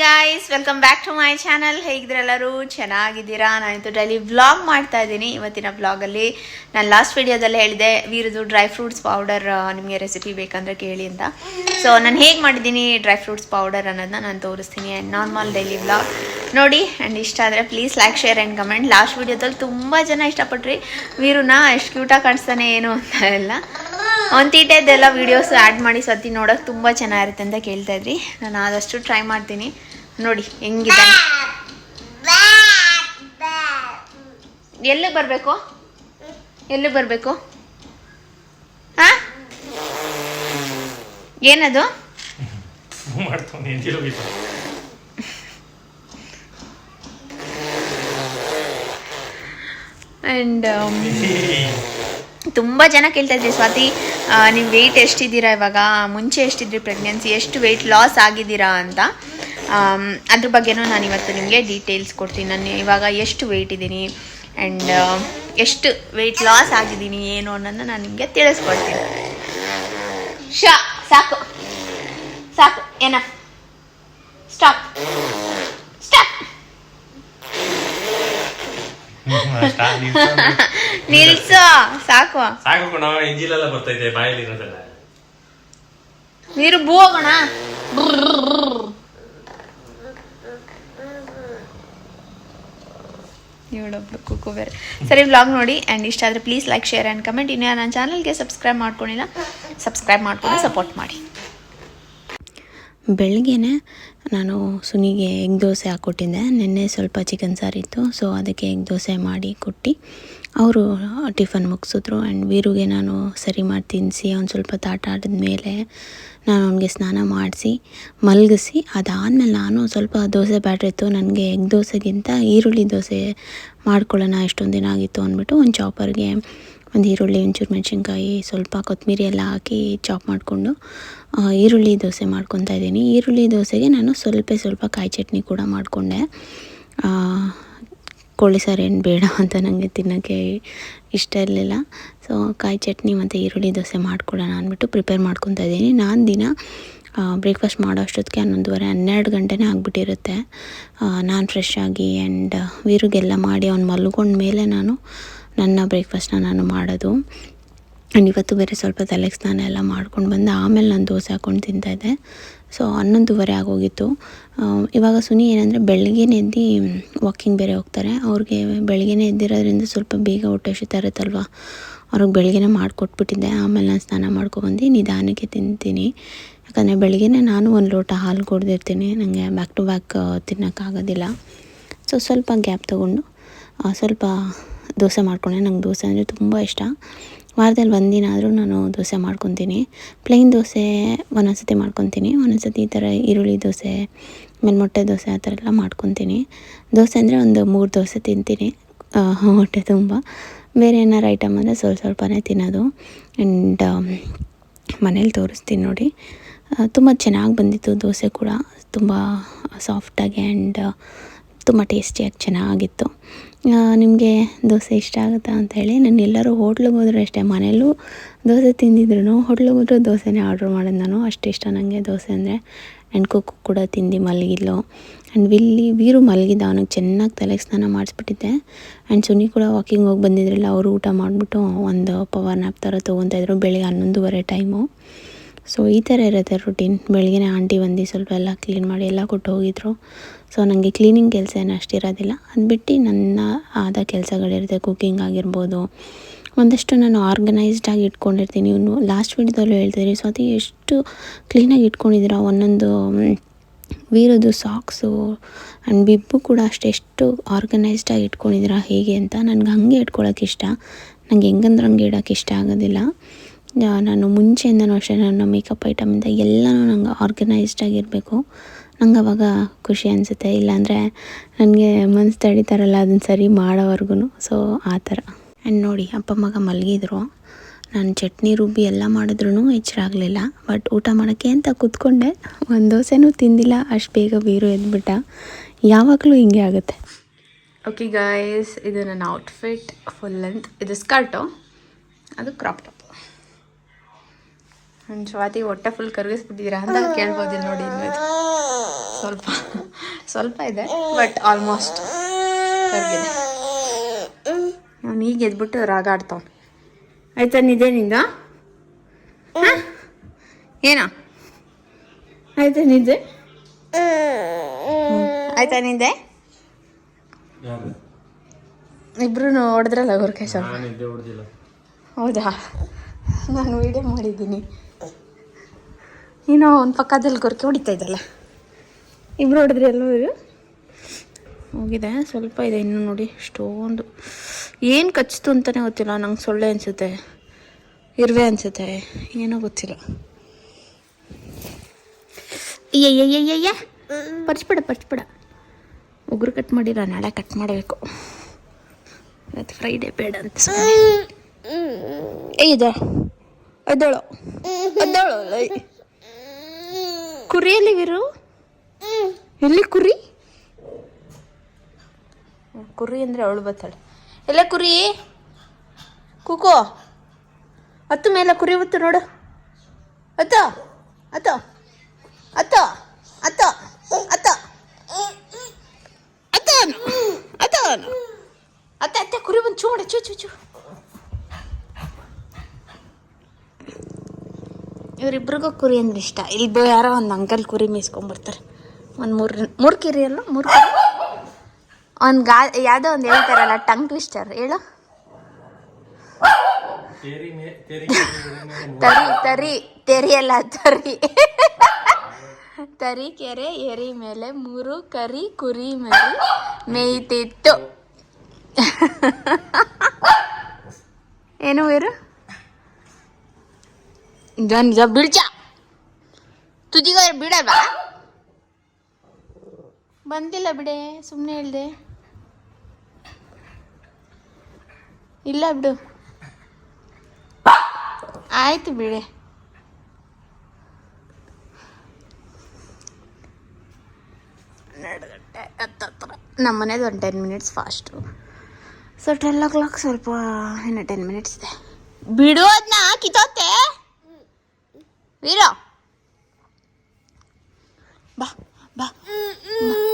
Guys welcome back to my channel ಹೇಗಿದ್ರೆಲ್ಲರೂ ಚೆನ್ನಾಗಿದ್ದೀರಾ? ನಾನಿತ್ತು daily vlog ಮಾಡ್ತಾ ಇದ್ದೀನಿ. ಇವತ್ತಿನ ವ್ಲಾಗಲ್ಲಿ ನಾನು ಲಾಸ್ಟ್ ವಿಡಿಯೋದಲ್ಲಿ ಹೇಳಿದೆ, ವೀರದು ಡ್ರೈ ಫ್ರೂಟ್ಸ್ ಪೌಡರ್ ನಿಮಗೆ ರೆಸಿಪಿ ಬೇಕಂದ್ರೆ ಕೇಳಿ ಅಂತ. ಸೊ ನಾನು ಹೇಗೆ ಮಾಡಿದ್ದೀನಿ ಡ್ರೈ ಫ್ರೂಟ್ಸ್ ಪೌಡರ್ ಅನ್ನೋದನ್ನ ನಾನು ತೋರಿಸ್ತೀನಿ. ಆ್ಯಂಡ್ ನಾರ್ಮಲ್ ಡೈಲಿ ವ್ಲಾಗ್ ನೋಡಿ ಆ್ಯಂಡ್ ಇಷ್ಟ ಆದರೆ please like share and comment last ವಿಡಿಯೋದಲ್ಲಿ ತುಂಬ ಜನ ಇಷ್ಟಪಟ್ರಿ. ವೀರುನ ಎಷ್ಟು ಕ್ಯೂಟಾಗಿ ಕಾಣಿಸ್ತಾನೆ ಏನು ಅಂತ ಎಲ್ಲ. ಒಂದು ತೀಟೆದೆಲ್ಲ ವೀಡಿಯೋಸ್ ಆ್ಯಡ್ ಮಾಡಿ ಸತಿ ನೋಡೋಕೆ ತುಂಬ ಚೆನ್ನಾಗಿರುತ್ತೆ ಅಂತ ಕೇಳ್ತಾಯಿದ್ರಿ ನಾನು ಆದಷ್ಟು ಟ್ರೈ ಮಾಡ್ತೀನಿ. ನೋಡಿ, ಹೆಂಗಿದೆ? ಎಲ್ಲಿಗೆ ಬರಬೇಕು? ಎಲ್ಲಿಗೆ ಬರಬೇಕು? ಹಾ? ಏನದು? ಹೋಗಿತ್ತು ಆ್ಯಂಡ್ ತುಂಬ ಜನ ಕೇಳ್ತಾ ಇದ್ರಿ ಸ್ವಾತಿ. ನೀವು ವೆಯ್ಟ್ ಎಷ್ಟಿದ್ದೀರಾ ಇವಾಗ? ಮುಂಚೆ ಎಷ್ಟಿದ್ರಿ ಪ್ರೆಗ್ನೆನ್ಸಿ ಎಷ್ಟು ವೆಯ್ಟ್ ಲಾಸ್ ಆಗಿದ್ದೀರಾ ಅಂತ? ಅದ್ರ ಬಗ್ಗೆನೂ ನಾನು ಇವತ್ತು ನಿಮಗೆ ಡೀಟೇಲ್ಸ್ ಕೊಡ್ತೀನಿ. ನಾನು ಇವಾಗ ಎಷ್ಟು ವೆಯ್ಟ್ ಇದ್ದೀನಿ ಆ್ಯಂಡ್ ಎಷ್ಟು ವೆಯ್ಟ್ ಲಾಸ್ ಆಗಿದ್ದೀನಿ ಏನು ಅನ್ನೋದನ್ನ ನಾನು ನಿಮಗೆ ತಿಳಿಸ್ಕೊಡ್ತೀನಿ. ಶಾ ಸಾಕು. ಸಾಕು. ಏನ? ಸ್ಟಾಪ್ ಸ್ಟಾಪ್ ನಿಲ್ಸು. ಸಾಕು. ಸಾಕು ಕಣ ಬರ್ತೈತೆ ಬಾಯಲ್ಲಿ ಇರೋದೆಲ್ಲ. ನೀರು ಹೋಗೋಣ ಇವಳೊಬ್ಳು ಕುಕ್ಕು ಬೇರೆ ಸರಿ ವ್ಲಾಗ್ ನೋಡಿ. ಆ್ಯಂಡ್ ಇಷ್ಟ ಆದರೆ please like share and comment ಇನ್ನು ನನ್ನ ಚಾನಲ್ಗೆ ಸಬ್ಸ್ಕ್ರೈಬ್ ಮಾಡ್ಕೊಂಡಿಲ್ಲ ಸಬ್ಸ್ಕ್ರೈಬ್ ಮಾಡ್ಕೊಂಡು ಸಪೋರ್ಟ್ ಮಾಡಿ. ಬೆಳಗ್ಗೆನೆ ನಾನು ಸುನಿಗೆ ಎಗ್ ದೋಸೆ ಹಾಕ್ಕೊಟ್ಟಿದ್ದೆ. ನಿನ್ನೆ ಸ್ವಲ್ಪ ಚಿಕನ್ ಸಾರಿತ್ತು ಸೊ ಅದಕ್ಕೆ ಎಗ್ ದೋಸೆ ಮಾಡಿ ಕೊಟ್ಟು. ಅವರು ಟಿಫನ್ ಮುಗಿಸಿದ್ರು. ಆ್ಯಂಡ್ ವೀರುಗೆ ನಾನು ಸರಿ ಮಾಡಿ ತಿನ್ನಿಸಿ ಅವ್ನು ಸ್ವಲ್ಪ ತಾಟ ಆಡಿದ ಮೇಲೆ ನಾನು ಅವನಿಗೆ ಸ್ನಾನ ಮಾಡಿಸಿ, ಮಲಗಿಸಿ, ಅದಾದಮೇಲೆ ನಾನು ಸ್ವಲ್ಪ ದೋಸೆ ಬ್ಯಾಟ್ರಿ ಇತ್ತು, ನನಗೆ ಎಗ್ ದೋಸೆಗಿಂತ ಈರುಳ್ಳಿ ದೋಸೆ ಮಾಡ್ಕೊಳ್ಳೋಣ, ಎಷ್ಟೊಂದು ದಿನ ಆಗಿತ್ತು ಅಂದ್ಬಿಟ್ಟು ಒಂದು ಚಾಪರ್ಗೆ ಒಂದು ಈರುಳ್ಳಿ, ಒಂಚೂರು ಮೆಣಸಿನ್ಕಾಯಿ, ಸ್ವಲ್ಪ ಕೊತ್ತಂಬರಿ ಎಲ್ಲ ಹಾಕಿ ಚಾಪ್ ಮಾಡಿಕೊಂಡು ಈರುಳ್ಳಿ ದೋಸೆ ಮಾಡ್ಕೊತಾ ಇದ್ದೀನಿ. ಈರುಳ್ಳಿ ದೋಸೆಗೆ ನಾನು ಸ್ವಲ್ಪ ಸ್ವಲ್ಪ ಕಾಯಿ ಚಟ್ನಿ ಕೂಡ ಮಾಡಿಕೊಂಡೆ. ಕೋಳಿ ಸಾರು ಏನು ಬೇಡ ಅಂತ ನನಗೆ ತಿನ್ನೋಕ್ಕೆ ಇಷ್ಟ ಇರಲಿಲ್ಲ. ಸೊ ಕಾಯಿ ಚಟ್ನಿ ಮತ್ತು ಈರುಳ್ಳಿ ದೋಸೆ ಮಾಡಿಕೊಡೋಣ ಅಂದ್ಬಿಟ್ಟು ಪ್ರಿಪೇರ್ ಮಾಡ್ಕೊತಾ ಇದ್ದೀನಿ. ನಾನು ದಿನ ಬ್ರೇಕ್ಫಾಸ್ಟ್ ಮಾಡೋ ಅಷ್ಟೊತ್ತಿಗೆ ಹನ್ನೊಂದುವರೆ, ಹನ್ನೆರಡು ಗಂಟೆನೇ ಆಗಿಬಿಟ್ಟಿರುತ್ತೆ. ನಾನು ಫ್ರೆಶ್ ಆಗಿ ಆ್ಯಂಡ್ ವೀರಿಗೆಲ್ಲ ಮಾಡಿ ಅವ್ನು ಮಲ್ಕೊಂಡ ಮೇಲೆ ನಾನು ನನ್ನ ಬ್ರೇಕ್ಫಾಸ್ಟ್ನ ನಾನು ಮಾಡೋದು. ಆ್ಯಂಡ್ ಇವತ್ತು ಬೇರೆ ಸ್ವಲ್ಪ ತಲೆಗೆ ಸ್ನಾನ ಎಲ್ಲ ಮಾಡ್ಕೊಂಡು ಬಂದು ಆಮೇಲೆ ನಾನು ದೋಸೆ ಹಾಕ್ಕೊಂಡು ತಿಂತಾಯಿದ್ದೆ ಸೊ ಹನ್ನೊಂದುವರೆ ಆಗೋಗಿತ್ತು. ಇವಾಗ ಸುನಿ ಏನಂದರೆ ಬೆಳಗ್ಗೆನೇ ಎದ್ದು ವಾಕಿಂಗ್ ಬೇರೆ ಹೋಗ್ತಾರೆ. ಅವ್ರಿಗೆ ಬೆಳಗ್ಗೆನೇ ಎದ್ದಿರೋದ್ರಿಂದ ಸ್ವಲ್ಪ ಬೇಗ ಹೊಟ್ಟೆ ಹಸಿತಾ ಇರುತ್ತಲ್ವ? ಅವ್ರಿಗೆ ಬೆಳಗ್ಗೆನೇ ಮಾಡಿಕೊಟ್ಬಿಟ್ಟಿದ್ದೆ. ಆಮೇಲೆ ನಾನು ಸ್ನಾನ ಮಾಡ್ಕೊಬಂದು ನಿಧಾನಕ್ಕೆ ತಿಂತೀನಿ. ಯಾಕಂದರೆ ಬೆಳಗ್ಗೆನೇ ನಾನು ಒಂದು ಲೋಟ ಹಾಲು ಕುಡ್ದಿರ್ತೀನಿ. ನನಗೆ ಬ್ಯಾಕ್ ಟು ಬ್ಯಾಕ್ ತಿನ್ನೋಕ್ಕಾಗೋದಿಲ್ಲ ಸೊ ಸ್ವಲ್ಪ ಗ್ಯಾಪ್ ತೊಗೊಂಡು ಸ್ವಲ್ಪ ದೋಸೆ ಮಾಡ್ಕೊಂಡೆ. ನಂಗೆ ದೋಸೆ ಅಂದರೆ ತುಂಬ ಇಷ್ಟ. ವಾರದಲ್ಲಿ ಒಂದಿನ ಆದರೂ ನಾನು ದೋಸೆ ಮಾಡ್ಕೊತೀನಿ. ಪ್ಲೇನ್ ದೋಸೆ ಒಂದೊಂದ್ಸತಿ ಮಾಡ್ಕೊತೀನಿ. ಒಂದೊಂದ್ಸತಿ ಈ ಥರ ಈರುಳ್ಳಿ ದೋಸೆ ಆಮೇಲೆ ಮೊಟ್ಟೆ ದೋಸೆ ಆ ಥರ ಎಲ್ಲ ಮಾಡ್ಕೊತೀನಿ. ದೋಸೆ ಅಂದರೆ ಒಂದು ಮೂರು ದೋಸೆ ತಿಂತೀನಿ. ಹೊಟ್ಟೆ ತುಂಬ. ಬೇರೆ ಏನಾರು ಐಟಮ್ ಅಂದರೆ ಸ್ವಲ್ಪ ಸ್ವಲ್ಪನೇ ತಿನ್ನೋದು. ಆ್ಯಂಡ್ ಮನೇಲಿ ತೋರಿಸ್ತೀನಿ ನೋಡಿ. ತುಂಬ ಚೆನ್ನಾಗಿ ಬಂದಿತ್ತು ದೋಸೆ ಕೂಡ. ತುಂಬ ಸಾಫ್ಟಾಗಿ ಆ್ಯಂಡ್ ತುಂಬ ಟೇಸ್ಟಿಯಾಗಿ ಚೆನ್ನಾಗಿತ್ತು. ನಿಮಗೆ ದೋಸೆ ಇಷ್ಟ ಆಗುತ್ತಾ ಅಂತ ಹೇಳಿ ನಾನು ಎಲ್ಲರೂ ಹೋಟ್ಲಿಗೆ ಹೋದರೂ ಅಷ್ಟೇ. ಮನೇಲೂ ದೋಸೆ ತಿಂದಿದ್ರು ಹೋಟ್ಲಿಗೆ ಹೋದ್ರೂ ದೋಸೆನೇ ಆರ್ಡ್ರ್ ಮಾಡೋದು ನಾನು ಅಷ್ಟು ಇಷ್ಟ ನನಗೆ ದೋಸೆ ಅಂದರೆ. ಆ್ಯಂಡ್ ಕುಕ್ಕು ಕೂಡ ತಿಂದು ಮಲಗಿದ್ಲು. ಆ್ಯಂಡ್ ವಿಲ್ಲಿ ವೀರು ಮಲಗಿದ್ದ, ಅವನಿಗೆ ಚೆನ್ನಾಗಿ ತಲೆಗೆ ಸ್ನಾನ ಮಾಡಿಸ್ಬಿಟ್ಟಿದ್ದೆ. ಆ್ಯಂಡ್ ಸುನಿ ಕೂಡ ವಾಕಿಂಗ್ ಹೋಗಿ ಬಂದಿದ್ರಲ್ಲ, ಅವರು ಊಟ ಮಾಡಿಬಿಟ್ಟು ಒಂದು ಪವರ್ ನ್ಯಾಪ್ ಥರ ತೊಗೊತಾಯಿದ್ರು ಬೆಳಿಗ್ಗೆ ಹನ್ನೊಂದುವರೆ ಟೈಮು. ಸೊ ಈ ಥರ ಇರುತ್ತೆ ರುಟೀನ್. ಬೆಳಗ್ಗೆ ಆಂಟಿ ಬಂದು ಸ್ವಲ್ಪ ಎಲ್ಲ ಕ್ಲೀನ್ ಮಾಡಿ ಎಲ್ಲ ಕೊಟ್ಟು ಹೋಗಿದ್ರು. ಸೊ ನನಗೆ ಕ್ಲೀನಿಂಗ್ ಕೆಲಸ ಏನು ಅಷ್ಟಿರೋದಿಲ್ಲ ಅದು ಬಿಟ್ಟು ನನ್ನ ಆದ ಕೆಲಸಗಳಿರುತ್ತೆ ಕುಕ್ಕಿಂಗ್ ಆಗಿರ್ಬೋದು. ಒಂದಷ್ಟು ನಾನು ಆರ್ಗನೈಸ್ಡಾಗಿ ಇಟ್ಕೊಂಡಿರ್ತೀನಿ. ಇವನು ಲಾಸ್ಟ್ ವೀಡಿಯೋದಲ್ಲೂ ಹೇಳ್ತಿದ್ರಿ ಸೊ ಅದು ಎಷ್ಟು ಕ್ಲೀನಾಗಿ ಇಟ್ಕೊಂಡಿದ್ದೀರಾ? ಒಂದೊಂದು ವೀರದು ಸಾಕ್ಸು ಆ್ಯಂಡ್ ಬಿಬ್ಬು ಕೂಡ ಅಷ್ಟೆಷ್ಟು ಆರ್ಗನೈಸ್ಡಾಗಿ ಇಟ್ಕೊಂಡಿದ್ದೀರಾ? ಹೇಗೆ ಅಂತ? ನನಗೆ ಹಾಗೆ ಇಟ್ಕೊಳ್ಳೋಕೆ ಇಷ್ಟ. ನನಗೆ ಹೆಂಗಂದ್ರೆ ಹಂಗೆ ಇಡೋಕೆ ಇಷ್ಟ ಆಗೋದಿಲ್ಲ. ನಾನು ಮುಂಚೆಯಿಂದನೂ ಅಷ್ಟೇ. ನನ್ನ ಮೇಕಪ್ ಐಟಮಿಂದ ಎಲ್ಲನೂ ನಂಗೆ ಆರ್ಗನೈಸ್ಡ್ ಆಗಿರಬೇಕು ನಂಗೆ ಅವಾಗ ಖುಷಿ ಅನಿಸುತ್ತೆ. ಇಲ್ಲಾಂದರೆ ನನಗೆ ಮನ್ಸು ತಡಿತಾರಲ್ಲ ಅದನ್ನು ಸರಿ ಮಾಡೋವರೆಗೂ ಸೊ ಆ ಥರ. ಆ್ಯಂಡ್ ನೋಡಿ, ಅಪ್ಪ ಮಗ ಮಲಗಿದ್ರು. ನಾನು ಚಟ್ನಿ, ರುಬ್ಬಿ ಎಲ್ಲ ಮಾಡಿದ್ರೂ ಆಗಲಿಲ್ಲ ಬಟ್ ಊಟ ಮಾಡೋಕ್ಕೆ ಅಂತ ಕೂತ್ಕೊಂಡೆ. ಒಂದು ದೋಸೆನೂ ತಿಂದಿಲ್ಲ. ಅಷ್ಟು ಬೇಗ ಬೀರು ಎದ್ಬಿಟ್ಟ. ಯಾವಾಗಲೂ ಹಿಂಗೆ ಆಗುತ್ತೆ. ಓಕೆ ಗಾಯ್ಸ್ ಇದು ನನ್ನ ಔಟ್ಫಿಟ್ ಫುಲ್ ಲೆಂತ್ ಇದು ಸ್ಕರ್ಟು. ಅದು ಕ್ರಾಪ್ ನನ್ನ ಸ್ವಾತಿ ಹೊಟ್ಟೆ ಫುಲ್ ಕರಗಿಸ್ಬಿಟ್ಟಿದ್ದೀರಾ ಅಂತ ಕೇಳ್ಬೋದು ನೋಡಿ ಇನ್ನು ಇದು. ಸ್ವಲ್ಪ ಸ್ವಲ್ಪ ಇದೆ ಬಟ್ ಆಲ್ಮೋಸ್ಟ್ ಕರ್ಗಿದೆ ಅವ್ನು ಈಗ ಎದ್ಬಿಟ್ಟು ರಾಗ ಆಡ್ತಾವ ಆಯ್ತಾ ನಿದ್ದೆ ನಿಂದ? ಏನಾ? ಆಯ್ತಾ ನಿದ್ದೆ. ಆಯ್ತಾ ನಿದ್ದೆ? ಇಬ್ರು ಹೊಡೆದ್ರಲ್ಲ ಗುರ್ಕೆ ಸ್ವಲ್ಪ ನಾನು ನಿದ್ದೆ ಹೌದಾ? ನಾನು ವಿಡಿಯೋ ಮಾಡಿದ್ದೀನಿ. ನೀನು ಒಂದು ಪಕ್ಕದಲ್ಲಿ ಗೊರಕೆ ಹೊಡಿತಾ ಇದ್ದಲ್ಲ. ಇಬ್ರು ಹೊಡೆದ್ರಿ ಎಲ್ಲರೂ ಹೋಗಿದೆ ಸ್ವಲ್ಪ ಇದೆ ಇನ್ನು ನೋಡಿ ಎಷ್ಟೊಂದು ಏನು ಕಚ್ಚಿತು ಅಂತಲೇ ಗೊತ್ತಿಲ್ಲ ನಂಗೆ ಸೊಳ್ಳೆ ಅನಿಸುತ್ತೆ ಇರುವೆ ಅನಿಸುತ್ತೆ ಏನೋ ಗೊತ್ತಿಲ್ಲ. ಅಯ್ಯಯ್ಯಯ್ಯಯ್ಯ ಪರ್ಚ್ಬಿಡ ಪರ್ಚ್ಬಿಡ. ಉಗುರು ಕಟ್ ಮಾಡಿಲ್ಲ ನಾಳೆ ಕಟ್ ಮಾಡಬೇಕು. ಇವತ್ತು ಫ್ರೈಡೇ ಬೇಡ ಅಂತ ಇದೆ. ಅದಳು ಅದಳು ಲೈ. ಕುರಿ ಎಲ್ಲಿ ವೀರು? ಎಲ್ಲಿ ಕುರಿ? ಕುರಿ ಅಂದರೆ ಅವಳು ಬತ್ತಾಳೆ. ಎಲ್ಲ ಕುರಿ? ಕುಕೋ. ಹತ್ತು ಮೇಲೆ ಕುರಿ ಬತ್ತು ನೋಡು. ಅತ್ತ ಅತ್ತ ಅತ್ತ ಅತ್ತ ಅತ್ತ ಅತ್ತ ಅತ್ತ ಅತ್ತ, ಅತ್ತೆ, ಕುರಿ ಬಂದು ಚೂ ಮಾಡ, ಚೂ ಚೂ ಚೂ. ಇವರಿಬ್ರಿಗೂ ಕುರಿ ಅಂದ್ರೆ ಇಷ್ಟ. ಇಲ್ಲಿ ಬ- ಯಾರೋ ಒಂದು ಅಂಕಲ್ ಕುರಿ ಮೀಸ್ಕೊಂಡ್ಬಿಡ್ತಾರೆ ಒಂದು ಮೂರು ಮೂರು ಕಿರಿ ಅಲ್ಲ ಮೂರು ಒಂದು ಗಾ ಯಾವುದೋ ಒಂದು ಹೇಳ್ತಾರಲ್ಲ ಟಂಗ್ ಟ್ವಿಸ್ಟರ್ ಹೇಳು. ತೇರಿ ತೇರಿ ತರಿ ತರಿ. ತೆರಿ ಅಲ್ಲ ತರಿ. ತರಿ ಕೆರೆ ಎರಿ ಮೇಲೆ ಮೂರು ಕರಿ ಕುರಿ ಮೇಲೆ ಮೇಯ್ತಿತ್ತು. ಏನು ವೇರು ನಿಜ ನಿಜ ಬಿಡ್ಚ ತುದಿಗ ಬಿಡಲ್ವಾ ಬಂದಿಲ್ಲ ಬಿಡೆ ಸುಮ್ಮನೆ ಹೇಳ್ದೆ ಇಲ್ಲ ಬಿಡು ಆಯ್ತು ಬಿಡೆ ಹನ್ನೆರಡು ಗಂಟೆ ಹತ್ತತ್ರ ನಮ್ಮ ಮನೇದು ಒಂದು ten minutes fast so ten o'clock ಸ್ವಲ್ಪ ಇನ್ನು ಟೆನ್ ಮಿನಿಟ್ಸ್ ಇದೆ ಬಿಡೋದನ್ನ ಕಿತ್ತೋತೆ ವೀರ. ಬಾ ಬಾ.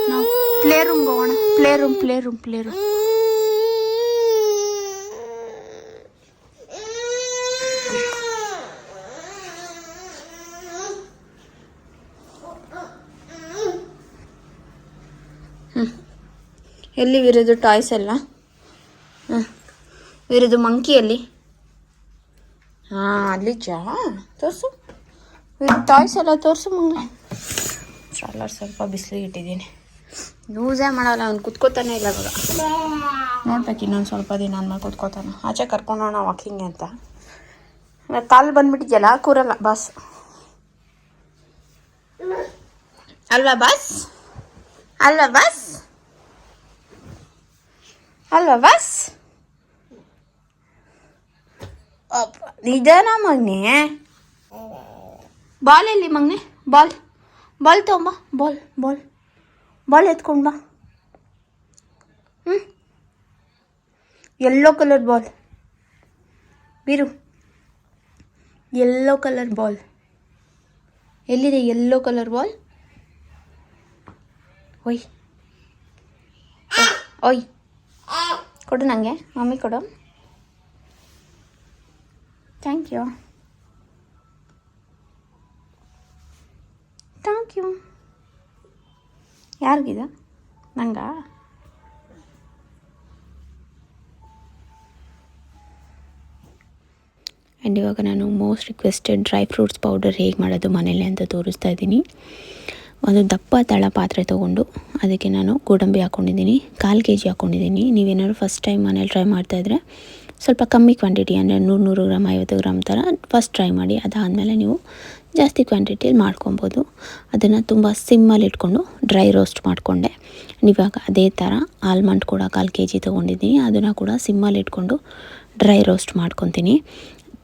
ನಾವು ಪ್ಲೇ ರೂಮ್ಗೆ ಹೋಗೋಣ. Play room play room play room ಎಲ್ಲಿ ವಿರೋದು ಟಾಯ್ಸ್ ಎಲ್ಲ ಹಾಂ ವಿರೋದು ಮಂಕಿಯಲ್ಲಿ? ಹಾಂ, ಅಲ್ಲಿ ಜಾ. ತೋರಿಸು. ಟಾಯ್ಸ್ ಎಲ್ಲ ತೋರಿಸು ಮಂಗ ಸ್ಟ್ರಾಲರ್ ಸ್ವಲ್ಪ ಬಿಸಿಲಿಗೆ ಇಟ್ಟಿದ್ದೀನಿ. ಯೂಸೇ ಮಾಡಲ್ಲ ಅವ್ನು ಕುತ್ಕೋತಾನೆ ಇಲ್ಲ ಇವಾಗ. ನೋಡ್ಬೇಕು ಇನ್ನೊಂದು ಸ್ವಲ್ಪ ದಿನ ಅಂದ್ಮೇಲೆ ಕುತ್ಕೋತಾನೆ. ಆಚೆ ಕರ್ಕೊಂಡೋಣ ವಾಕಿಂಗ್ ಅಂತ. ಕಾಲು ಬಂದ್ಬಿಟ್ಟಿದ್ಯಲ್ಲ ಕೂರಲ್ಲ ಬಸ್. ಅಲ್ವಾ ಬಸ್? ಅಲ್ವಾ ಬಸ್? ಅಲ್ವಾ ಬಸ್? ನಿಜಾನ ಮಗ್ನೆ. ಬಾಲ್ ಎಲ್ಲಿ ಮಗ್ನೆ? ಬಾಲ್ ಬಾಲ್ ತಗೊಂಬ, ಬಾಲ್ ಬಾಲ್. ಬಾಲ್ ಎತ್ಕೊಂಡು ಬಾ. ಹ್ಞೂ ಯೆಲ್ಲೋ ಕಲರ್ ಬಾಲ್ ಬೀರು. ಯೆಲ್ಲೋ ಕಲರ್ ಬಾಲ್ ಎಲ್ಲಿದೆ ಯೆಲ್ಲೋ ಕಲರ್ ಬಾಲ್ ಒಯ್ ಓಯ್. ಕೊಡು ನನಗೆ ಮಮ್ಮಿ ಕೊಡು. ಥ್ಯಾಂಕ್ ಯು ಥ್ಯಾಂಕ್ ಯು ಯಾರಿಗಿದ? ನಂಗ? ಆ್ಯಂಡ್ ಇವಾಗ ನಾನು most requested dry fruits powder ಹೇಗೆ ಮಾಡೋದು ಮನೇಲಿ ಅಂತ ತೋರಿಸ್ತಾ ಇದ್ದೀನಿ. ಒಂದು ದಪ್ಪ ತಳ ಪಾತ್ರೆ ತೊಗೊಂಡು ಅದಕ್ಕೆ ನಾನು ಗೋಡಂಬಿ ಹಾಕ್ಕೊಂಡಿದ್ದೀನಿ ಕಾಲು ಕೆ ಜಿ ಹಾಕ್ಕೊಂಡಿದ್ದೀನಿ ನೀವೇನಾದ್ರು ಫಸ್ಟ್ ಟೈಮ್ ಮನೇಲಿ ಟ್ರೈ ಮಾಡ್ತಾಯಿದ್ರೆ ಸ್ವಲ್ಪ ಕಮ್ಮಿ ಕ್ವಾಂಟಿಟಿ ಅಂದರೆ ನೂರು ನೂರು ಗ್ರಾಮ್ ಐವತ್ತು ಗ್ರಾಮ್ ಥರ ಫಸ್ಟ್ ಟ್ರೈ ಮಾಡಿ, ಅದಾದಮೇಲೆ ನೀವು ಜಾಸ್ತಿ ಕ್ವಾಂಟಿಟಿಯಲ್ಲಿ ಮಾಡ್ಕೊಬೋದು. ಅದನ್ನು ತುಂಬ ಸಿಮ್ಮಲ್ಲಿ ಇಟ್ಕೊಂಡು ಡ್ರೈ ರೋಸ್ಟ್ ಮಾಡಿಕೊಂಡೆ. ಇವಾಗ ಅದೇ ಥರ ಆಲ್ಮಂಡ್ ಕೂಡ ಕಾಲು ಕೆ ಜಿ ತೊಗೊಂಡಿದ್ದೀನಿ. ಅದನ್ನು ಕೂಡ ಸಿಮ್ಮಲ್ಲಿ ಇಟ್ಕೊಂಡು ಡ್ರೈ ರೋಸ್ಟ್ ಮಾಡ್ಕೊತೀನಿ.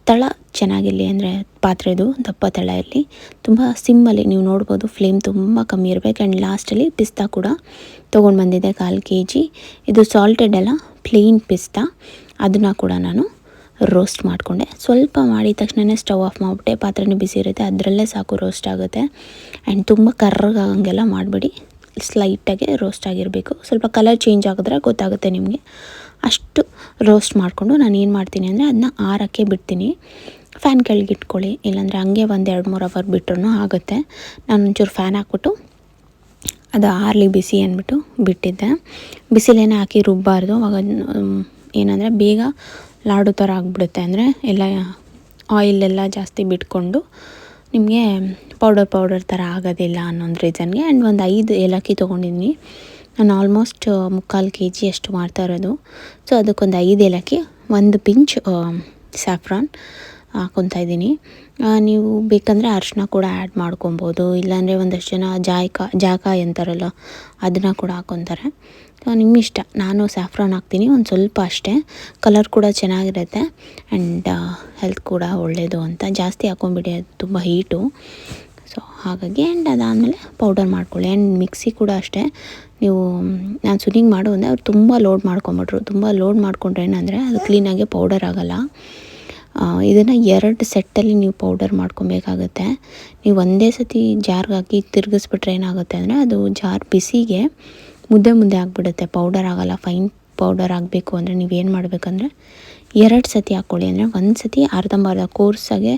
ತಳ ಚೆನ್ನಾಗಿರಲಿ ಅಂದರೆ ಪಾತ್ರೆದು, ದಪ್ಪ ತಳ ಇರಲಿ, ತುಂಬ ಸಿಮ್ಮಲ್ಲಿ ನೀವು ನೋಡ್ಬೋದು ಫ್ಲೇಮ್ ತುಂಬ ಕಮ್ಮಿ ಇರಬೇಕು. ಆ್ಯಂಡ್ ಲಾಸ್ಟಲ್ಲಿ ಪಿಸ್ತಾ ಕೂಡ ತೊಗೊಂಡು ಬಂದಿದ್ದೆ ಕಾಲು ಕೆ ಜಿ ಇದು ಸಾಲ್ಟೆಡ್ ಅಲ್ಲ ಪ್ಲೇನ್ ಪಿಸ್ತಾ. ಅದನ್ನು ಕೂಡ ನಾನು ರೋಸ್ಟ್ ಮಾಡಿಕೊಂಡೆ. ಸ್ವಲ್ಪ ಮಾಡಿದ ತಕ್ಷಣವೇ ಸ್ಟವ್ ಆಫ್ ಮಾಡಿಬಿಟ್ಟೆ. ಪಾತ್ರೆನೂ ಬಿಸಿ ಇರುತ್ತೆ. ಅದರಲ್ಲೇ ಸಾಕು ರೋಸ್ಟ್ ಆಗುತ್ತೆ. ಆ್ಯಂಡ್ ತುಂಬ ಕರ್ರಗಾಗಂಗೆಲ್ಲ ಮಾಡಬೇಡಿ. ಸ್ಲೈಟಾಗಿ ರೋಸ್ಟ್ ಆಗಿರಬೇಕು. ಸ್ವಲ್ಪ ಕಲರ್ ಚೇಂಜ್ ಆಗಿದ್ರೆ ಗೊತ್ತಾಗುತ್ತೆ ನಿಮಗೆ. ಅಷ್ಟು ರೋಸ್ಟ್ ಮಾಡಿಕೊಂಡು ನಾನು ಏನು ಮಾಡ್ತೀನಿ ಅಂದರೆ ಅದನ್ನ ಆರಕ್ಕೆ ಬಿಡ್ತೀನಿ. ಫ್ಯಾನ್ ಕೆಳಗೆ ಇಟ್ಕೊಳ್ಳಿ. ಇಲ್ಲಾಂದರೆ ಹಂಗೆ ಒಂದು ಎರಡು ಮೂರು ಅವರ್ ಬಿಟ್ರೂ ಆಗುತ್ತೆ. ನಾನು ಒಂಚೂರು ಫ್ಯಾನ್ ಹಾಕ್ಬಿಟ್ಟು ಅದು ಆರ್ಲಿ ಬಿಸಿ ಅಂದ್ಬಿಟ್ಟು ಬಿಟ್ಟಿದ್ದೆ. ಬಿಸಿಲೇನೆ ಹಾಕಿ ರುಬ್ಬಾರ್ದು. ಅವಾಗ ಏನಂದರೆ ಬೇಗ ಲಾಡು ಥರ ಆಗಿಬಿಡುತ್ತೆ. ಅಂದರೆ ಎಲ್ಲ ಆಯಿಲೆಲ್ಲ ಜಾಸ್ತಿ ಬಿಟ್ಕೊಂಡು ನಿಮಗೆ ಪೌಡರ್ ಪೌಡರ್ ಥರ ಆಗೋದಿಲ್ಲ ಅನ್ನೊಂದು ರೀಸನ್ಗೆ ಆ್ಯಂಡ್ ಒಂದು ಐದು ಏಲಕ್ಕಿ ತೊಗೊಂಡಿದ್ದೀನಿ ನಾನು ಆಲ್ಮೋಸ್ಟ್ ಮುಕ್ಕಾಲು ಕೆ ಜಿ ಅಷ್ಟು ಮಾಡ್ತಾ ಇರೋದು. ಸೊ ಅದಕ್ಕೊಂದು ಐದು ಏಲಕ್ಕಿ, ಒಂದು ಪಿಂಚ್ ಸ್ಯಾಫ್ರಾನ್ ಹಾಕೊತಾ ಇದ್ದೀನಿ. ನೀವು ಬೇಕಂದರೆ ಅರಿಶಿನ ಕೂಡ ಆ್ಯಡ್ ಮಾಡ್ಕೊಬೋದು. ಇಲ್ಲಾಂದರೆ ಒಂದಷ್ಟು ಜನ ಜಾಯ್ಕ, ಜಾಕಾಯಿ ಅಂತಾರಲ್ಲ, ಅದನ್ನು ಕೂಡ ಹಾಕ್ಕೊತಾರೆ ಸೊ ನಿಮ್ಮ ಇಷ್ಟ. ನಾನು ಸ್ಯಾಫ್ರಾನ್ ಹಾಕ್ತೀನಿ. ಒಂದು ಸ್ವಲ್ಪ ಅಷ್ಟೇ. ಕಲರ್ ಕೂಡ ಚೆನ್ನಾಗಿರುತ್ತೆ. ಆ್ಯಂಡ್ ಹೆಲ್ತ್ ಕೂಡ ಒಳ್ಳೆಯದು ಅಂತ. ಜಾಸ್ತಿ ಹಾಕೊಂಬಿಡಿ ಅದು ತುಂಬ ಹೀಟು. ಸೊ, ಹಾಗಾಗಿ ಆ್ಯಂಡ್ ಅದಾದಮೇಲೆ ಪೌಡರ್ ಮಾಡ್ಕೊಳ್ಳಿ. ಆ್ಯಂಡ್ ಮಿಕ್ಸಿ ಕೂಡ ಅಷ್ಟೇ. ನೀವು, ನಾನು ಸುನಿಂಗ್ ಮಾಡು ಅಂದರೆ ಅವ್ರು ತುಂಬ ಲೋಡ್ ಮಾಡ್ಕೊಂಬಿಟ್ರು. ತುಂಬ ಲೋಡ್ ಮಾಡಿಕೊಂಡ್ರೆ ಏನಂದರೆ ಅದು ಕ್ಲೀನಾಗಿ ಪೌಡರ್ ಆಗೋಲ್ಲ. ಇದನ್ನು ಎರಡು ಸೆಟ್ಟಲ್ಲಿ ನೀವು ಪೌಡರ್ ಮಾಡ್ಕೊಬೇಕಾಗತ್ತೆ. ನೀವು ಒಂದೇ ಸತಿ ಜಾರ್ಗೆ ಹಾಕಿ ತಿರುಗಿಸ್ಬಿಟ್ರೆ ಏನಾಗುತ್ತೆ ಅಂದರೆ ಅದು ಜಾರ್ ಬಿಸಿಗೆ ಮುದ್ದೆ ಮುದ್ದೆ ಆಗಿಬಿಡುತ್ತೆ. ಪೌಡರ್ ಆಗೋಲ್ಲ ಫೈನ್ ಪೌಡರ್ ಆಗಬೇಕು ಅಂದರೆ ನೀವೇನು ಮಾಡಬೇಕಂದ್ರೆ ಎರಡು ಸತಿ ಹಾಕ್ಕೊಳ್ಳಿ ಅಂದರೆ ಒಂದು ಸತಿ ಅರ್ಧಂಬರ್ಧ ಕೋರ್ಸಾಗೆ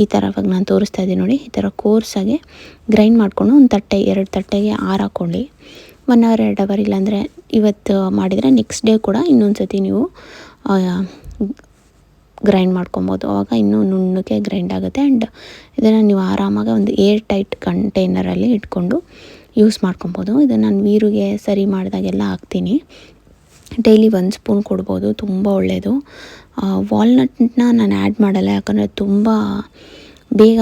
ಈ ಥರ ಇವಾಗ ನಾನು ತೋರಿಸ್ತಾ ಇದ್ದೀನಿ ನೋಡಿ, ಈ ಥರ ಕೋರ್ಸಾಗೆ ಗ್ರೈಂಡ್ ಮಾಡಿಕೊಂಡು ಒಂದು ತಟ್ಟೆ, ಎರಡು ತಟ್ಟೆಗೆ ಆರು ಹಾಕ್ಕೊಳ್ಳಿ ಒನ್ ಅವರ್ ಎರಡು ಅವರ್ ಇಲ್ಲಾಂದರೆ ಇವತ್ತು ಮಾಡಿದರೆ ನೆಕ್ಸ್ಟ್ ಡೇ ಕೂಡ ಇನ್ನೊಂದು ಸತಿ ನೀವು ಗ್ರೈಂಡ್ ಮಾಡ್ಕೊಬೋದು. ಆವಾಗ ಇನ್ನೂ ನುಣ್ಣಗೆ ಗ್ರೈಂಡ್ ಆಗುತ್ತೆ. ಆ್ಯಂಡ್ ಇದನ್ನು ನೀವು ಆರಾಮಾಗಿ ಒಂದು ಏರ್ ಟೈಟ್ ಕಂಟೈನರಲ್ಲಿ ಇಟ್ಕೊಂಡು ಯೂಸ್ ಮಾಡ್ಕೊಬೋದು. ಇದನ್ನು ನಾನು ನೀರಿಗೆ ಸರಿ ಮಾಡಿದಾಗೆಲ್ಲ ಹಾಕ್ತೀನಿ. ಡೈಲಿ ಒಂದು ಸ್ಪೂನ್ ಕೊಡ್ಬೋದು, ತುಂಬ ಒಳ್ಳೆಯದು ವಾಲ್ನಟ್ನ ನಾನು ಆ್ಯಡ್ ಮಾಡಲ್ಲ, ಯಾಕಂದರೆ ತುಂಬ ಬೇಗ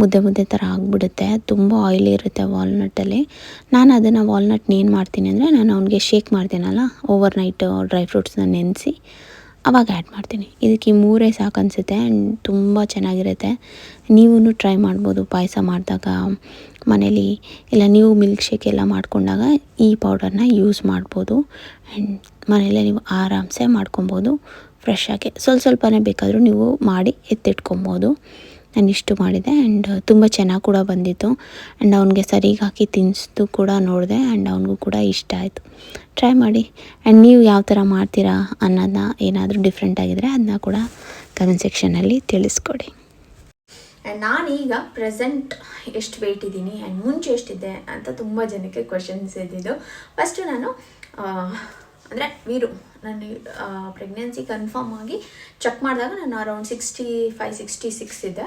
ಮುದ್ದೆ ಮುದ್ದೆ ಥರ ಆಗಿಬಿಡುತ್ತೆ. ತುಂಬ ಆಯಿಲಿ ಇರುತ್ತೆ ವಾಲ್ನಟ್ಟಲ್ಲಿ ನಾನು ಅದನ್ನು ವಾಲ್ನಟ್ನ ಏನು ಮಾಡ್ತೀನಿ ಅಂದರೆ, ನಾನು ಅವ್ನಿಗೆ ಶೇಕ್ ಮಾಡ್ತೀನಲ್ಲ ಓವರ್ ನೈಟ್ ಡ್ರೈ ಫ್ರೂಟ್ಸ್ನ ನೆನೆಸಿ, ಅವಾಗ ಆ್ಯಡ್ ಮಾಡ್ತೀನಿ. ಇದಕ್ಕೆ ಈ ಮೂರೇ ಸಾಕು ಅನಿಸುತ್ತೆ ಆ್ಯಂಡ್ ತುಂಬ ಚೆನ್ನಾಗಿರುತ್ತೆ. ನೀವೂ ಟ್ರೈ ಮಾಡ್ಬೋದು, ಪಾಯಸ ಮಾಡಿದಾಗ. ಮನೇಲಿ ಇಲ್ಲ ನೀವು ಮಿಲ್ಕ್ ಶೇಕ್ ಎಲ್ಲ ಮಾಡ್ಕೊಂಡಾಗ ಈ ಪೌಡರ್ನ ಯೂಸ್ ಮಾಡ್ಬೋದು. ಆ್ಯಂಡ್ ಮನೆಯಲ್ಲೇ ನೀವು ಆರಾಮ್ಸೆ ಮಾಡ್ಕೊಬೋದು. ಫ್ರೆಶ್ ಆಗಿ ಸ್ವಲ್ಪ ಸ್ವಲ್ಪನೇ ಬೇಕಾದರೂ ನೀವು ಮಾಡಿ ಎತ್ತಿಟ್ಕೊಬೋದು. ನಾನು ಇಷ್ಟು ಮಾಡಿದೆ ಆ್ಯಂಡ್ ತುಂಬ ಚೆನ್ನಾಗಿ ಕೂಡ ಬಂದಿತ್ತು. ಆ್ಯಂಡ್ ಅವ್ನಿಗೆ ಸರಿಗೆ ಹಾಕಿ ತಿನ್ನಿಸ್ದು ಕೂಡ ನೋಡಿದೆ ಆ್ಯಂಡ್ ಅವನಿಗೂ ಕೂಡ ಇಷ್ಟ ಆಯಿತು. ಟ್ರೈ ಮಾಡಿ. ಆ್ಯಂಡ್ ನೀವು ಯಾವ ಥರ ಮಾಡ್ತೀರಾ ಅನ್ನೋದನ್ನ ಏನಾದರೂ ಡಿಫ್ರೆಂಟ್ ಆಗಿದ್ರೆ ಅದನ್ನ ಕೂಡ ಕಮೆಂಟ್ ಸೆಕ್ಷನಲ್ಲಿ ತಿಳಿಸ್ಕೊಡಿ. ಆ್ಯಂಡ್ ನಾನೀಗ ಪ್ರೆಸೆಂಟ್ ಎಷ್ಟು ವೆಯ್ಟ್ ಇದ್ದೀನಿ ಆ್ಯಂಡ್ ಮುಂಚೆ ಎಷ್ಟಿದ್ದೆ ಅಂತ ತುಂಬ ಜನಕ್ಕೆ ಕ್ವೆಶನ್ಸ್ ಇದ್ದಿದ್ದು. ಫಸ್ಟು ನಾನು ಅಂದರೆ ವೀರು ನಾನು ಪ್ರೆಗ್ನೆನ್ಸಿ ಕನ್ಫರ್ಮ್ ಆಗಿ ಚೆಕ್ ಮಾಡಿದಾಗ ನಾನು around sixty five sixty six ಇದೆ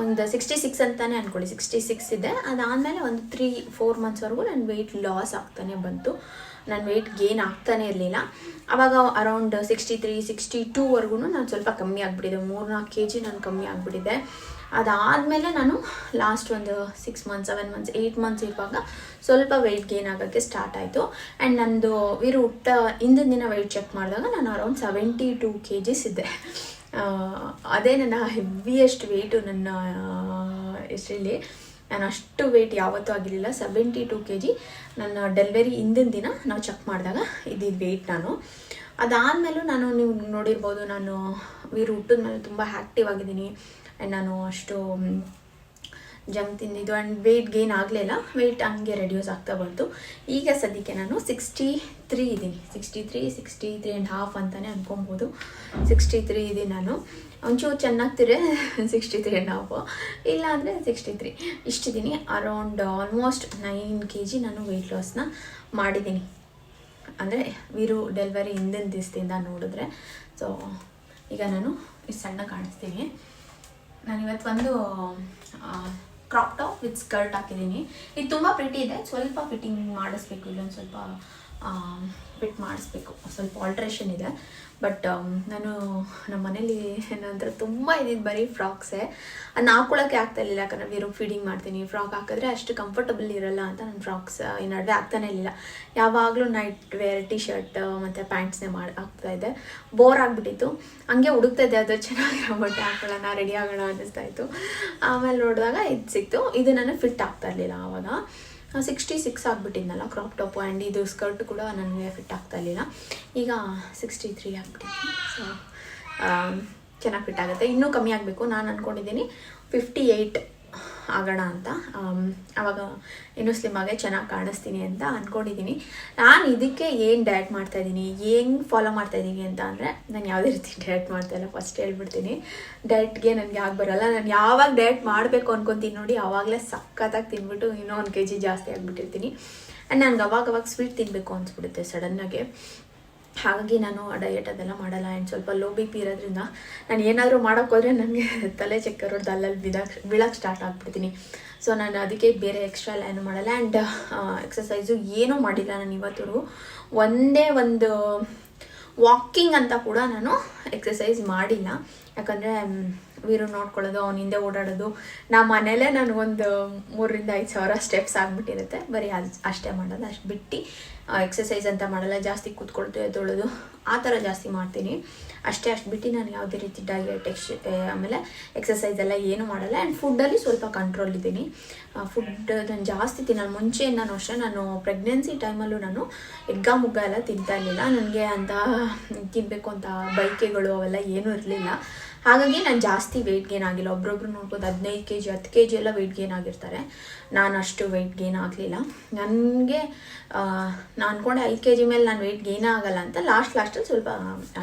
ಒಂದು ಸಿಕ್ಸ್ಟಿ ಸಿಕ್ಸ್ ಅಂತಲೇ ಅಂದ್ಕೊಳ್ಳಿ ಸಿಕ್ಸ್ಟಿ ಸಿಕ್ಸ್ ಇದೆ ಅದಾದಮೇಲೆ ಒಂದು ತ್ರೀ ಫೋರ್ ಮಂತ್ಸ್ವರೆಗೂ ನನ್ನ ವೆಯ್ಟ್ ಲಾಸ್ ಆಗ್ತಾನೆ ಬಂತು. ನನ್ನ ವೆಯ್ಟ್ ಗೇನ್ ಆಗ್ತಾನೆ ಇರಲಿಲ್ಲ. ಆವಾಗ ಅರೌಂಡ್ ಸಿಕ್ಸ್ಟಿ ತ್ರೀ ಸಿಕ್ಸ್ಟಿ ಟೂವರೆಗೂ ನಾನು ಸ್ವಲ್ಪ ಕಮ್ಮಿ ಆಗಿಬಿಟ್ಟಿದೆ. ಮೂರು ನಾಲ್ಕು ಕೆ ಜಿ ನಾನು ಕಮ್ಮಿ ಆಗಿಬಿಟ್ಟಿದ್ದೆ ಅದಾದಮೇಲೆ ನಾನು ಲಾಸ್ಟ್ ಒಂದು six months seven months eight months ಇರುವಾಗ ಸ್ವಲ್ಪ ವೆಯ್ಟ್ ಗೇನ್ ಆಗೋಕ್ಕೆ ಸ್ಟಾರ್ಟ್ ಆಯಿತು. ಆ್ಯಂಡ್ ನಂದು ವಿರು ಹುಟ್ಟ ಹಿಂದಿನ ದಿನ ವೆಯ್ಟ್ ಚೆಕ್ ಮಾಡಿದಾಗ ನಾನು around seventy two K Gs ಇದ್ದೆ ಅದೇ ನನ್ನ ಹೆವಿಯೆಸ್ಟ್ ವೆಯ್ಟು ನನ್ನ ಹೆಸರಲ್ಲಿ ನಾನು ಅಷ್ಟು ವೆಯ್ಟ್ ಯಾವತ್ತೂ ಆಗಿರಲಿಲ್ಲ. ಸೆವೆಂಟಿ ಟು ಕೆ ಜಿ ನನ್ನ ಡೆಲಿವರಿ ಹಿಂದಿನ ದಿನ ನಾವು ಚೆಕ್ ಮಾಡಿದಾಗ ಇದ್ದಿದ್ದು ವೆಯ್ಟ್ ನಾನು. ಅದಾದಮೇಲೂ ನಾನು ನೀವು ನೋಡಿರ್ಬೋದು, ನಾನು ವೀರು ಹುಟ್ಟಿದ ಮೇಲೆ ತುಂಬ ಆ್ಯಕ್ಟಿವ್ ಆಗಿದ್ದೀನಿ. ಆ್ಯಂಡ್ ನಾನು ಅಷ್ಟು ಜಂಕ್ ತಿಂದಿದ್ದು ಆ್ಯಂಡ್ ವೆಯ್ಟ್ ಗೇನ್ ಆಗಲಿಲ್ಲ. ವೆಯ್ಟ್ ಹಂಗೆ ರೆಡ್ಯೂಸ್ ಆಗ್ತಾ ಬಂತು. ಈಗ ಸದ್ಯಕ್ಕೆ ನಾನು ಸಿಕ್ಸ್ಟಿ ತ್ರೀ ಇದ್ದೀನಿ. Sixty three sixty three and half ಅಂತಲೇ ಅಂದ್ಕೊಬೋದು ಸಿಕ್ಸ್ಟಿ ತ್ರೀ ಇದ್ದೀನಿ ನಾನು. ಒಂಚೂರು ಚೆನ್ನಾಗ್ತಿರೆ ಸಿಕ್ಸ್ಟಿ ತ್ರೀ ಆ್ಯಂಡ್ ಹಾಫು ಇಲ್ಲ ಅಂದರೆ sixty three ಇಷ್ಟಿದ್ದೀನಿ around almost nine K G ನಾನು ವೆಯ್ಟ್ ಲಾಸ್ನ ಮಾಡಿದ್ದೀನಿ. ಅಂದರೆ ವೀರು ಡೆಲಿವರಿ ಹಿಂದಿನ ದಿವಸದಿಂದ ನೋಡಿದ್ರೆ. ಸೊ ಈಗ ನಾನು ಸಣ್ಣ ಕಾಣಿಸ್ತೀನಿ. ನಾನು ಇವತ್ತು ಒಂದು ಕ್ರಾಪ್ ಟಾಪ್ ವಿತ್ ಸ್ಕರ್ಟ್ ಹಾಕಿದ್ದೀನಿ. ಇದು ತುಂಬ ಪ್ರಿಟಿ ಇದೆ. ಸ್ವಲ್ಪ ಫಿಟ್ಟಿಂಗ್ ಮಾಡಿಸ್ಬೇಕು, ಇಲ್ಲೊಂದು ಸ್ವಲ್ಪ ಫಿಟ್ ಮಾಡಿಸ್ಬೇಕು. ಸ್ವಲ್ಪ ಆಲ್ಟ್ರೇಷನ್ ಇದೆ. ಬಟ್ ನಾನು ನಮ್ಮ ಮನೇಲಿ ಏನಂದ್ರೆ ತುಂಬ ಇದ್ದಿದ್ದು ಬರೀ ಫ್ರಾಕ್ಸೇ ಅದನ್ನ ಹಾಕೊಳ್ಳೋಕ್ಕೆ ಆಗ್ತಾ ಇರಲಿಲ್ಲ, ಯಾಕಂದರೆ ಬೇರೆ ಫೀಡಿಂಗ್ ಮಾಡ್ತೀನಿ. ಫ್ರಾಕ್ ಹಾಕಿದ್ರೆ ಅಷ್ಟು ಕಂಫರ್ಟಬಲ್ ಇರಲ್ಲ ಅಂತ ನಾನು ಫ್ರಾಕ್ಸ್ ಈ ನಡುವೆ ಆಗ್ತಾನೆ ಇರಲಿಲ್ಲ. ಯಾವಾಗಲೂ ನೈಟ್ ವೇರ್ ಟಿ ಶರ್ಟ್ ಮತ್ತು ಪ್ಯಾಂಟ್ಸ್ನೇ ಮಾಡಿ, ಹಾಕ್ತಾ ಇದ್ದೆ. ಬೋರ್ ಆಗಿಬಿಟ್ಟಿತ್ತು. ಹಂಗೆ ಹುಡುಕ್ತಾ ಇದ್ದೆ, ಅದು ಚೆನ್ನಾಗಿರೋ ಬಟ್ಟೆ ಹಾಕೊಳ್ಳೋಣ ರೆಡಿ ಆಗೋಣ ಅನ್ನಿಸ್ತಾ ಇತ್ತು. ಆಮೇಲೆ ನೋಡಿದಾಗ ಇದು ಸಿಕ್ತು. ಇದು ನಾನು ಫಿಟ್ ಆಗ್ತಾ ಇರಲಿಲ್ಲ ಆವಾಗ. ಸಿಕ್ಸ್ಟಿ ಸಿಕ್ಸ್ ಆಗಿಬಿಟ್ಟಿದ್ನಲ್ಲ ಕ್ರಾಪ್ ಟಾಪು ಆ್ಯಂಡ್ ಇದು ಸ್ಕರ್ಟ್ ಕೂಡ ನನಗೆ ಫಿಟ್ ಆಗ್ತಾ ಇರಲಿಲ್ಲ. ಈಗ ಸಿಕ್ಸ್ಟಿ ತ್ರೀ ಆಗಿಬಿಟ್ಟಿದ್ದೀನಿ ಸೊ ಚೆನ್ನಾಗಿ ಫಿಟ್ ಆಗುತ್ತೆ. ಇನ್ನೂ ಕಮ್ಮಿ ಆಗಬೇಕು. ನಾನು ಅಂದ್ಕೊಂಡಿದ್ದೀನಿ ಫಿಫ್ಟಿ ಏಯ್ಟ್ ಆಗೋಣ ಅಂತ. ಆವಾಗ ಇನ್ನೂ ಸ್ಲಿಮ್ ಆಗೇ ಚೆನ್ನಾಗಿ ಕಾಣಿಸ್ತೀನಿ ಅಂತ ಅಂದ್ಕೊಂಡಿದ್ದೀನಿ ನಾನು ಇದಕ್ಕೆ ಏನು ಡಯಟ್ ಮಾಡ್ತಾ ಇದ್ದೀನಿ ಹೆಂಗೆ ಫಾಲೋ ಮಾಡ್ತಾ ಇದ್ದೀನಿ ಅಂತ ಅಂದರೆ ನಾನು ಯಾವುದೇ ರೀತಿ ಡಯಟ್ ಮಾಡ್ತಾ ಇಲ್ಲ ಫಸ್ಟ್ ಹೇಳ್ಬಿಡ್ತೀನಿ. ಡಯಟ್ಗೆ ನನಗೆ ಯಾಕೆ ಬರೋಲ್ಲ, ನಾನು ಯಾವಾಗ ಡಯಟ್ ಮಾಡಬೇಕು ಅನ್ಕೊತೀನಿ ನೋಡಿ ಆವಾಗಲೇ ಸಖತ್ತಾಗಿ ತಿನ್ಬಿಟ್ಟು ಇನ್ನೂ ಒಂದು ಕೆ ಜಿ ಜಾಸ್ತಿ ಆಗಿಬಿಟ್ಟಿರ್ತೀನಿ. ಆ್ಯಂಡ್ ನನಗೆ ಅವಾಗ ಅವಾಗ ಸ್ವೀಟ್ ತಿನ್ನಬೇಕು ಅನಿಸ್ಬಿಡುತ್ತೆ ಸಡನ್ನಾಗೆ ಹಾಗಾಗಿ ನಾನು ಡಯೆಟ್ ಅದೆಲ್ಲ ಮಾಡಲ್ಲ. ಆ್ಯಂಡ್ ಸ್ವಲ್ಪ ಲೋ ಬಿ ಪಿ ಇರೋದ್ರಿಂದ ನಾನು ಏನಾದರೂ ಮಾಡೋಕ್ಕೋದ್ರೆ ನನಗೆ ತಲೆ ಚಕ್ಕರ್ ಹೊಡೆದು ಅಲ್ಲಲ್ಲಿ ಬಿಡಕ್ಕೆ ಬೀಳಕ್ಕೆ ಸ್ಟಾರ್ಟ್ ಆಗಿಬಿಡ್ತೀನಿ. ಸೊ ನಾನು ಅದಕ್ಕೆ ಬೇರೆ ಎಕ್ಸ್ಟ್ರಾ ಎಲ್ಲ ಮಾಡಲ್ಲ. ಆ್ಯಂಡ್ ಎಕ್ಸಸೈಸು ಏನೂ ಮಾಡಿಲ್ಲ ನಾನು ಇವತ್ತು ಒಂದೇ ಒಂದು ವಾಕಿಂಗ್ ಅಂತ ಕೂಡ ನಾನು ಎಕ್ಸಸೈಸ್ ಮಾಡಿಲ್ಲ. ಯಾಕಂದರೆ ವೀರು ನೋಡ್ಕೊಳ್ಳೋದು, ಅವ್ನ ಹಿಂದೆ ಓಡಾಡೋದು. ನಾ ಮನೇಲೇ ನನಗೊಂದು ಮೂರರಿಂದ ಐದು ಸಾವಿರ ಸ್ಟೆಪ್ಸ್ ಆಗಿಬಿಟ್ಟಿರುತ್ತೆ. ಬರೀ ಅಷ್ಟೇ ಮಾಡೋದು, ಅಷ್ಟು ಬಿಟ್ಟು. ಎಕ್ಸಸೈಸ್ ಅಂತ ಮಾಡಲ್ಲ, ಜಾಸ್ತಿ ಕೂತ್ಕೊಳ್ತು ಎದ್ದೊಳೋದು ಆ ಥರ ಜಾಸ್ತಿ ಮಾಡ್ತೀನಿ. ಅಷ್ಟೇ, ಅಷ್ಟು ಬಿಟ್ಟು ನಾನು ಯಾವುದೇ ರೀತಿ ಡಯಟ್ ಎಕ್ಸ್ ಆಮೇಲೆ ಎಕ್ಸಸೈಸ್ ಎಲ್ಲ ಏನು ಮಾಡಲ್ಲ. ಆ್ಯಂಡ್ ಫುಡ್ಡಲ್ಲಿ ಸ್ವಲ್ಪ ಕಂಟ್ರೋಲ್ ಇದ್ದೀನಿ. ಫುಡ್ ನಾನು ಜಾಸ್ತಿ ತಿನ್ನಲ್ಲ ಮುಂಚೆ ನಾನು ಅಷ್ಟೇ, ನಾನು ಪ್ರೆಗ್ನೆನ್ಸಿ ಟೈಮಲ್ಲೂ ನಾನು ಎಗ್ಗ, ಮುಗ್ಗ ಎಲ್ಲ ತಿಂತಾ ಇರಲಿಲ್ಲ. ನನಗೆ ಅಂತ ತಿನ್ನಬೇಕು ಅಂತ ಬೈಕೆಗಳು ಅವೆಲ್ಲ ಏನೂ ಇರಲಿಲ್ಲ. ಹಾಗಾಗಿ ನಾನು ಜಾಸ್ತಿ ವೆಯ್ಟ್ ಗೇನ್ ಆಗಿಲ್ಲ. ಒಬ್ರೊಬ್ರು ನೋಡ್ಬೋದು ಹದಿನೈದು ಕೆ ಜಿ ಹತ್ತು ಕೆ ಜಿ ಎಲ್ಲ ವೆಯ್ಟ್ ಗೇನ್ ಆಗಿರ್ತಾರೆ. ನಾನು ಅಷ್ಟು ವೆಯ್ಟ್ ಗೇನ್ ಆಗಲಿಲ್ಲ. ನನಗೆ ನಾನು ಅಂದ್ಕೊಂಡೆ ಐದು ಕೆ ಜಿ ಮೇಲೆ ನಾನು ವೆಯ್ಟ್ ಗೇನ್ ಆಗಲ್ಲ ಅಂತ. ಲಾಸ್ಟ್ ಲಾಸ್ಟಲ್ಲಿ ಸ್ವಲ್ಪ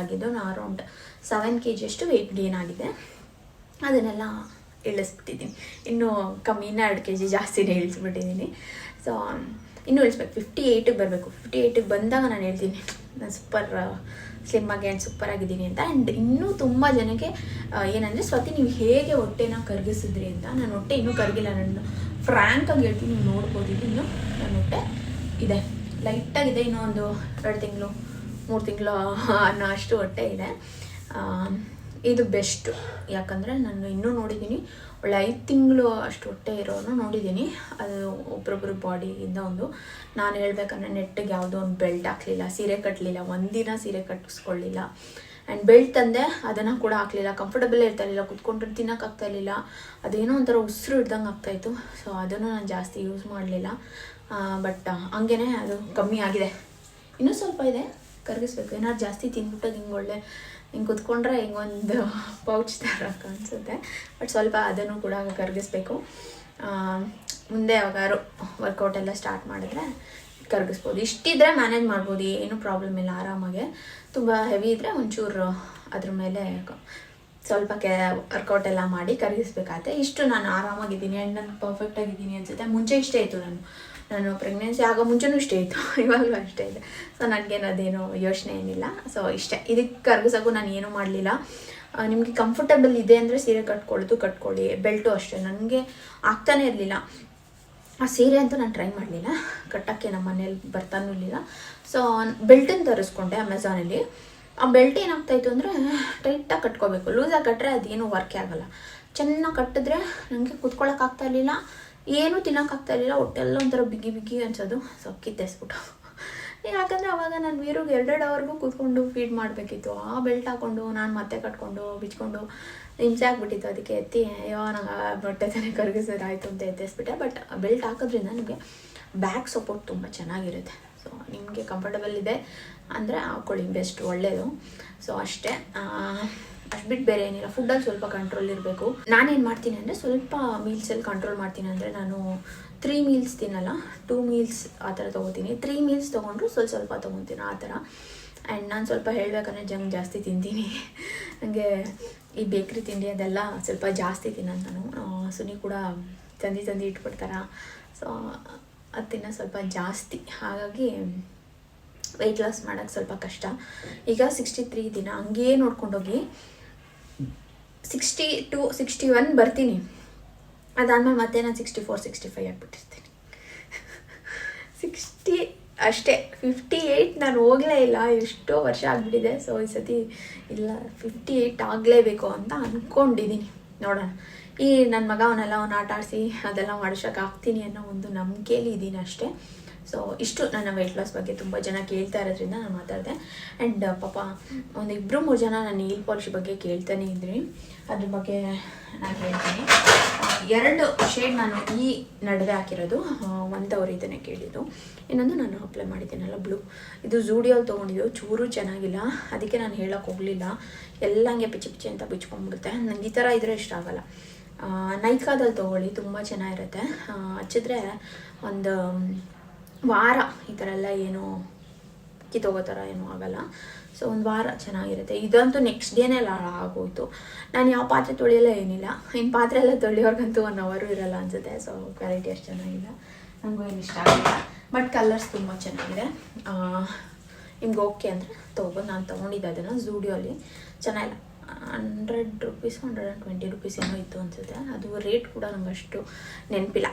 ಆಗಿದ್ದು ನಾನು ಅರೌಂಡ್ ಸೆವೆನ್ ಕೆ ಜಿಯಷ್ಟು ವೆಯ್ಟ್ ಗೇನ್ ಆಗಿದೆ. ಅದನ್ನೆಲ್ಲ ಇಳಿಸ್ಬಿಟ್ಟಿದ್ದೀನಿ. ಇನ್ನು ಕಮ್ಮಿನ ಎರಡು ಕೆ ಜಿ ಜಾಸ್ತಿನೇ ಇಳಿಸ್ಬಿಟ್ಟಿದ್ದೀನಿ. ಸೊ ಇನ್ನೂ ಇಳಿಸ್ಬೇಕು. ಫಿಫ್ಟಿ ಏಯ್ಟಿಗೆ ಬರಬೇಕು. ಫಿಫ್ಟಿ ಏಯ್ಟಿಗೆ ಬಂದಾಗ ನಾನು ಹೇಳ್ತೀನಿ. ನಾನು ಸೂಪರ್ ಸ್ಲಿಮ್ ಆಗಿ ಆ್ಯಂಡ್ ಸೂಪರ್ ಆಗಿದ್ದೀನಿ ಅಂತ. ಆ್ಯಂಡ್ ಇನ್ನೂ ತುಂಬ ಜನಕ್ಕೆ ಏನಂದರೆ, ಸ್ವತಿ, ನೀವು ಹೇಗೆ ಹೊಟ್ಟೆನ ಕರಗಿಸಿದ್ರಿ ಅಂತ? ನಾನು ಹೊಟ್ಟೆ ಇನ್ನೂ ಕರಗಿಲ್ಲ. ನಾನು ಫ್ರ್ಯಾಂಕಾಗಿ ಹೇಳ್ತೀನಿ, ನೀವು ನೋಡ್ಬೋದು. ಇದು ಇನ್ನು ನನ್ನ ಹೊಟ್ಟೆ ಇದೆ. ಲೈಟಾಗಿದೆ ಇನ್ನೂ ಒಂದು ಎರಡು ತಿಂಗಳು, ಮೂರು ತಿಂಗಳು ಅನ್ನೋ ಅಷ್ಟು ಹೊಟ್ಟೆ ಇದೆ. ಇದು ಬೆಸ್ಟ್. ಯಾಕಂದರೆ ನಾನು ಇನ್ನೂ ನೋಡಿದ್ದೀನಿ. ಒಳ್ಳೆ ಐದು ತಿಂಗಳು ಅಷ್ಟು ಹೊಟ್ಟೆ ಇರೋನು ನೋಡಿದ್ದೀನಿ. ಅದು ಒಬ್ರೊಬ್ರು ಬಾಡಿಯಿಂದ ಒಂದು. ನಾನು ಹೇಳ್ಬೇಕಂದ್ರೆ ನೆಟ್ಟಿಗೆ ಯಾವುದೋ ಒಂದು ಬೆಲ್ಟ್ ಹಾಕಲಿಲ್ಲ, ಸೀರೆ ಕಟ್ಟಲಿಲ್ಲ ಒಂದಿನ ಸೀರೆ ಕಟ್ಟಿಸ್ಕೊಳ್ಳಿಲ್ಲ ಆ್ಯಂಡ್ ಬೆಲ್ಟ್ ತಂದೆ, ಅದನ್ನು ಕೂಡ ಹಾಕಲಿಲ್ಲ. ಕಂಫರ್ಟಬಲ್ ಇರ್ತಾ ಇರಲಿಲ್ಲ ಕುತ್ಕೊಂಡ್ರೆ ತಿನ್ನೋಕ್ಕಾಗ್ತಾ ಇರಲಿಲ್ಲ. ಅದೇನೋ ಒಂಥರ ಉಸಿರು ಹಿಡ್ದಂಗೆ ಆಗ್ತಾಯಿತ್ತು ಸೊ ಅದನ್ನು ನಾನು ಜಾಸ್ತಿ ಯೂಸ್ ಮಾಡಲಿಲ್ಲ. ಬಟ್ ಹಂಗೇ ಅದು ಕಮ್ಮಿ ಆಗಿದೆ. ಇನ್ನೂ ಸ್ವಲ್ಪ ಇದೆ. ಕರಗಿಸ್ಬೇಕು. ಏನಾದ್ರು ಜಾಸ್ತಿ ತಿಂದ್ಬಿಟ್ಟಾಗ ಹಿಂಗೆ ಒಳ್ಳೆ ಹಿಂಗೆ ಕುತ್ಕೊಂಡ್ರೆ ಹಿಂಗೊಂದು ಪೌಚ್ ಥರ ಕಾಣಿಸುತ್ತೆ. ಬಟ್ ಸ್ವಲ್ಪ ಅದನ್ನು ಕೂಡ ಕರಗಿಸ್ಬೇಕು. ಮುಂದೆ ಯಾವಾಗಾದ್ರು ವರ್ಕೌಟ್ ಎಲ್ಲ ಸ್ಟಾರ್ಟ್ ಮಾಡಿದ್ರೆ ಕರಗಿಸ್ಬೋದು. ಇಷ್ಟಿದ್ರೆ ಮ್ಯಾನೇಜ್ ಮಾಡ್ಬೋದು, ಏನೂ ಪ್ರಾಬ್ಲಮ್ ಇಲ್ಲ ಆರಾಮಾಗೆ. ತುಂಬ ಹೆವಿ ಇದ್ದರೆ ಒಂಚೂರು ಅದ್ರ ಮೇಲೆ ಸ್ವಲ್ಪ ಕೆ ವರ್ಕೌಟ್ ಎಲ್ಲ ಮಾಡಿ ಕರಗಿಸ್ಬೇಕಾಗತ್ತೆ. ಇಷ್ಟು ನಾನು ಆರಾಮಾಗಿದ್ದೀನಿ ಆ್ಯಂಡ್ ನಾನು ಪರ್ಫೆಕ್ಟಾಗಿದ್ದೀನಿ ಅನ್ಸುತ್ತೆ. ಮುಂಚೆ ಇಷ್ಟೇ ಇತ್ತು ನಾನು ನಾನು ಪ್ರೆಗ್ನೆನ್ಸಿ ಆಗೋ ಮುಂಚೆನೂ ಇಷ್ಟೇ ಇತ್ತು. ಇವಾಗಲೂ ಅಷ್ಟೇ ಇದೆ. ಸೊ ನನಗೇನು ಅದೇನು ಯೋಚನೆ ಏನಿಲ್ಲ. ಸೊ ಇಷ್ಟೇ. ಇದಕ್ಕೆ ಕರ್ಗಿಸೋಕು ನಾನು ಏನೂ ಮಾಡಲಿಲ್ಲ. ನಿಮಗೆ ಕಂಫರ್ಟಬಲ್ ಇದೆ ಅಂದರೆ ಸೀರೆ ಕಟ್ಕೊಳ್ಳೋದು ಕಟ್ಕೊಳ್ಳಿ. ಬೆಲ್ಟು ಅಷ್ಟೇ. ನನಗೆ ಆಗ್ತಾನೇ ಇರಲಿಲ್ಲ. ಆ ಸೀರೆ ಅಂತೂ ನಾನು ಟ್ರೈ ಮಾಡಲಿಲ್ಲ. ಕಟ್ಟೋಕ್ಕೆ ನಮ್ಮ ಮನೇಲಿ ಬರ್ತಾನೂ ಇರಲಿಲ್ಲ. ಸೊ ಬೆಲ್ಟನ್ನು ತರಿಸ್ಕೊಂಡೆ ಅಮೆಝಾನಲ್ಲಿ ಆ ಬೆಲ್ಟ್ ಏನಾಗ್ತಾಯಿತ್ತು ಅಂದರೆ ಟೈಟಾಗಿ ಕಟ್ಕೋಬೇಕು. ಲೂಸಾಗಿ ಕಟ್ಟರೆ ಅದೇನು ವರ್ಕೇ ಆಗಲ್ಲ. ಚೆನ್ನಾಗಿ ಕಟ್ಟಿದ್ರೆ ನನಗೆ ಕುತ್ಕೊಳ್ಳೋಕ್ಕಾಗ್ತಾ ಇರಲಿಲ್ಲ. ಏನೂ ತಿನ್ನೋಕ್ಕಾಗ್ತಾ ಇರಲಿಲ್ಲ ಹೊಟ್ಟೆಲ್ಲ ಒಂಥರ ಬಿಗಿ ಬಿಗಿ ಅನ್ಸೋದು. ಸೊ, ಕಿತ್ತೆಸ್ಬಿಟ್ಟು. ಯಾಕಂದರೆ ಅವಾಗ ನಾನು ವೀರಿಗೆ ಎರಡೆರಡು ಅವರ್ಗೂ ಕೂತ್ಕೊಂಡು ಫೀಡ್ ಮಾಡಬೇಕಿತ್ತು. ಆ ಬೆಲ್ಟ್ ಹಾಕ್ಕೊಂಡು ನಾನು ಮತ್ತೆ ಕಟ್ಕೊಂಡು, ಬಿಚ್ಕೊಂಡು, ಹಿಂಸೆ ಆಗ್ಬಿಟ್ಟಿತ್ತು. ಅದಕ್ಕೆ ಎತ್ತಿ, ಅಯ್ಯೋ, ನಂಗೆ ಬಟ್ಟೆ ತಾನೇ ಕರಗಿಸಿದ್ರೆ ಅಂತ ಎತ್ತಿಸ್ಬಿಟ್ಟೆ. ಬಟ್ ಬೆಲ್ಟ್ ಹಾಕೋದ್ರಿಂದ ನಿಮಗೆ ಬ್ಯಾಕ್ ಸಪೋರ್ಟ್ ತುಂಬ ಚೆನ್ನಾಗಿರುತ್ತೆ. ಸೊ ನಿಮಗೆ ಕಂಫರ್ಟಬಲ್ ಇದೆ. ಅಂದರೆ ಹಾಕ್ಕೊಳ್ಳಿ ಬೆಸ್ಟ್ ಒಳ್ಳೆಯದು ಸೊ ಅಷ್ಟೇ. ಅಷ್ಟು ಬಿಟ್ಟು ಬೇರೆ ಏನಿಲ್ಲ. ಫುಡ್ಡಲ್ಲಿ ಸ್ವಲ್ಪ ಕಂಟ್ರೋಲ್ ಇರಬೇಕು. ನಾನೇನು ಮಾಡ್ತೀನಿ ಅಂದರೆ ಸ್ವಲ್ಪ ಮೀಲ್ಸಲ್ಲಿ ಕಂಟ್ರೋಲ್ ಮಾಡ್ತೀನಿ ಅಂದರೆ ನಾನು ತ್ರೀ ಮೀಲ್ಸ್ ತಿನ್ನಲ್ಲ. ಟೂ ಮೀಲ್ಸ್ ಆ ಥರ ತೊಗೋತೀನಿ. ತ್ರೀ ಮೀಲ್ಸ್ ತೊಗೊಂಡ್ರು ಸ್ವಲ್ಪ ಸ್ವಲ್ಪ ತೊಗೊತೀನಿ ಆ ಥರ. ಆ್ಯಂಡ್ ನಾನು ಸ್ವಲ್ಪ ಹೇಳಬೇಕಂದ್ರೆ ಜಂಕ್ ಜಾಸ್ತಿ ತಿಂತೀನಿ. ನನಗೆ ಈ ಬೇಕ್ರಿ ತಿಂಡಿ ಅದೆಲ್ಲ ಸ್ವಲ್ಪ ಜಾಸ್ತಿ ತಿನ್ನೋದು ನಾನು. ಸುನಿ ಕೂಡ ತಂದು ತಂದು ಇಟ್ಬಿಡ್ತಾರ. ಸೊ ಅದು ತಿನ್ನೋ ಸ್ವಲ್ಪ ಜಾಸ್ತಿ. ಹಾಗಾಗಿ ವೆಯ್ಟ್ ಲಾಸ್ ಮಾಡೋಕ್ಕೆ ಸ್ವಲ್ಪ ಕಷ್ಟ. ಈಗ ಸಿಕ್ಸ್ಟಿ ತ್ರೀ ದಿನ ಹಂಗೇ ನೋಡ್ಕೊಂಡೋಗಿ ಸಿಕ್ಸ್ಟಿ ಟು ಸಿಕ್ಸ್ಟಿ ಒನ್ ಬರ್ತೀನಿ. ಅದಾದಮೇಲೆ ಮತ್ತೆ ನಾನು ಸಿಕ್ಸ್ಟಿ ಫೋರ್ ಸಿಕ್ಸ್ಟಿ ಫೈವ್ ಆಗಿಬಿಟ್ಟಿರ್ತೀನಿ. ಸಿಕ್ಸ್ಟಿ ಅಷ್ಟೇ. ಫಿಫ್ಟಿ ಏಯ್ಟ್ ನಾನು ಹೋಗಲೇ ಇಲ್ಲ. ಎಷ್ಟೋ ವರ್ಷ ಆಗಿಬಿಟ್ಟಿದೆ. ಸೊ ಈ ಸತಿ ಇಲ್ಲ. ಫಿಫ್ಟಿ ಏಯ್ಟ್ ಆಗಲೇಬೇಕು ಅಂತ ಅಂದ್ಕೊಂಡಿದ್ದೀನಿ ನೋಡೋಣ. ಈ ನನ್ನ ಮಗ ಅವನೆಲ್ಲ ಅವ್ನು ಆಟ ಆಡಿಸಿ ಅದೆಲ್ಲ ಮಾಡಿಸೋಕೆ ಆಗ್ತೀನಿ ಅನ್ನೋ ಒಂದು ನಂಬಿಕೆಯಲ್ಲಿ ಇದ್ದೀನಿ ಅಷ್ಟೇ. ಸೊ ಇಷ್ಟು ನನ್ನ ವೆಯ್ಟ್ ಲಾಸ್ ಬಗ್ಗೆ ತುಂಬ ಜನ ಕೇಳ್ತಾ ಇರೋದ್ರಿಂದ ನಾನು ಮಾತಾಡಿದೆ. ಆ್ಯಂಡ್ ಪಾಪ ಒಂದು ಇಬ್ಬರು ಮೂರು ಜನ ನಾನು ನೀಲ್ ಪಾಲಿಶ್ ಬಗ್ಗೆ ಕೇಳ್ತಾನೆ ಇದ್ರಿ. ಅದ್ರ ಬಗ್ಗೆ ನಾನು ಹೇಳ್ತೀನಿ. ಎರಡು ಶೇಡ್ ನಾನು ಈ ನಡುವೆ ಹಾಕಿರೋದು. ಒಂದು ಒಂದವ್ರು ಇದನ್ನೇ ಕೇಳಿದ್ದು. ಇನ್ನೊಂದು ನಾನು ಅಪ್ಲೈ ಮಾಡಿದ್ದೀನಲ್ಲ ಬ್ಲೂ ಇದು ಝೂಡಿಯೋಲ್ಲಿ ತೊಗೊಂಡಿದ್ದು. ಚೂರು ಚೆನ್ನಾಗಿಲ್ಲ. ಅದಕ್ಕೆ ನಾನು ಹೇಳೋಕೆ ಹೋಗಲಿಲ್ಲ. ಎಲ್ಲ ಹಂಗೆ ಪಿಚಿ ಪಿಚಿ ಅಂತ ಬಿಚ್ಕೊಂಡ್ಬಿಡುತ್ತೆ. ನನಗೆ ಈ ಥರ ಇದ್ರೆ ಇಷ್ಟ ಆಗಲ್ಲ. ನೈಕಾದಲ್ಲಿ ತೊಗೊಳ್ಳಿ. ತುಂಬ ಚೆನ್ನಾಗಿರುತ್ತೆ. ಹಚ್ಚಿದ್ರೆ ಒಂದು ವಾರ ಈ ಥರ ಎಲ್ಲ ಏನು ಕಿತ್ತೋಗೋ ಥರ ಏನೂ ಆಗಲ್ಲ. ಸೊ ಒಂದು ವಾರ ಚೆನ್ನಾಗಿರುತ್ತೆ. ಇದಂತೂ ನೆಕ್ಸ್ಟ್ ಡೇನೇ ಆಗೋಯ್ತು. ನಾನು ಯಾವ ಪಾತ್ರೆ ತೊಳೆಯಲ್ಲ ಏನಿಲ್ಲ. ಇನ್ನು ಪಾತ್ರೆ ಎಲ್ಲ ತೊಳೆಯೋರ್ಗಂತೂ ಒನ್ ಅವರು ಇರಲ್ಲ ಅನಿಸುತ್ತೆ. ಸೊ ಕ್ವಾಲಿಟಿ ಅಷ್ಟು ಚೆನ್ನಾಗಿಲ್ಲ ನನಗೂ ಏನು ಇಷ್ಟ ಆಗಿಲ್ಲ. ಬಟ್ ಕಲರ್ಸ್ ತುಂಬ ಚೆನ್ನಾಗಿದೆ. ನಿಮ್ಗೆ ಓಕೆ ಅಂದರೆ ತೊಗೊಬೋದು ನಾನು ತೊಗೊಂಡಿದ್ದೆ ಅದನ್ನು ಝೂಡಿಯೋಲಿ ಚೆನ್ನಾಗಿಲ್ಲ. Hundred rupees hundred and twenty rupees ಏನೋ ಇತ್ತು ಅನಿಸುತ್ತೆ. ಅದು ರೇಟ್ ಕೂಡ ನಂಗೆ ಅಷ್ಟು ನೆನಪಿಲ್ಲ.